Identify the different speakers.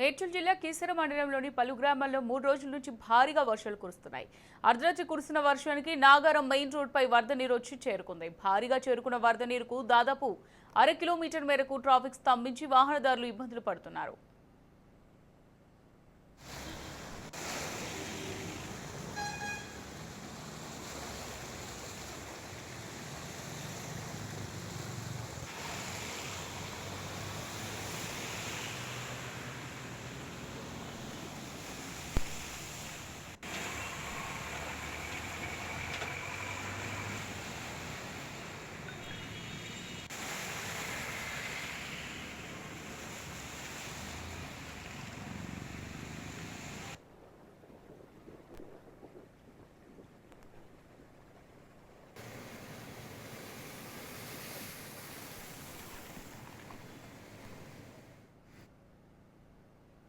Speaker 1: మేడ్చల్ జిల్లా కీసర మండలంలోని పలు గ్రామాల్లో మూడు రోజుల నుంచి భారీగా వర్షాలు కురుస్తున్నాయి. అర్ధరాత్రి కురిసిన వర్షానికి నాగారం మెయిన్ రోడ్పై వరద నీరు వచ్చి చేరుకుంది. భారీగా చేరుకున్న వరద నీరుకు దాదాపు అర కిలోమీటర్ మేరకు ట్రాఫిక్ స్తంభించి వాహనదారులు ఇబ్బందులు పడుతున్నారు.